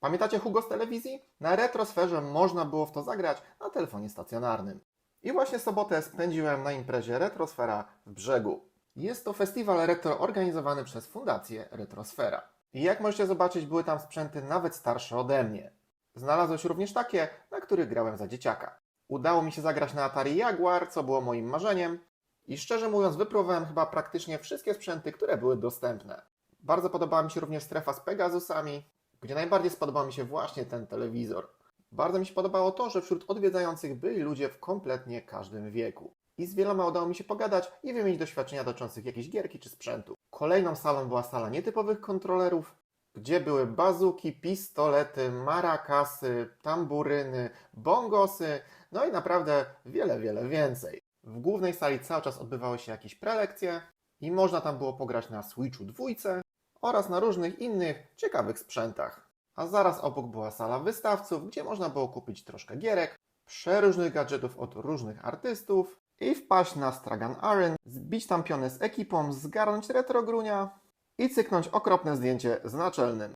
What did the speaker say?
Pamiętacie Hugo z telewizji? Na retrosferze można było w to zagrać na telefonie stacjonarnym. I właśnie sobotę spędziłem na imprezie Retrosfera w Brzegu. Jest to festiwal retro organizowany przez Fundację Retrosfera. I jak możecie zobaczyć, były tam sprzęty nawet starsze ode mnie. Znalazły się również takie, na których grałem za dzieciaka. Udało mi się zagrać na Atari Jaguar, co było moim marzeniem. I szczerze mówiąc, wypróbowałem chyba praktycznie wszystkie sprzęty, które były dostępne. Bardzo podobała mi się również strefa z Pegasusami, gdzie najbardziej spodobał mi się właśnie ten telewizor. Bardzo mi się podobało to, że wśród odwiedzających byli ludzie w kompletnie każdym wieku. I z wieloma udało mi się pogadać i wymienić doświadczenia dotyczących jakiejś gierki czy sprzętu. Kolejną salą była sala nietypowych kontrolerów, gdzie były bazuki, pistolety, marakasy, tamburyny, bongosy, no i naprawdę wiele, wiele więcej. W głównej sali cały czas odbywały się jakieś prelekcje i można tam było pograć na Switchu dwójce oraz na różnych innych ciekawych sprzętach. A zaraz obok była sala wystawców, gdzie można było kupić troszkę gierek, przeróżnych gadżetów od różnych artystów i wpaść na Stragan Aren, zbić tam piony z ekipą, zgarnąć retrogrunia i cyknąć okropne zdjęcie z naczelnym.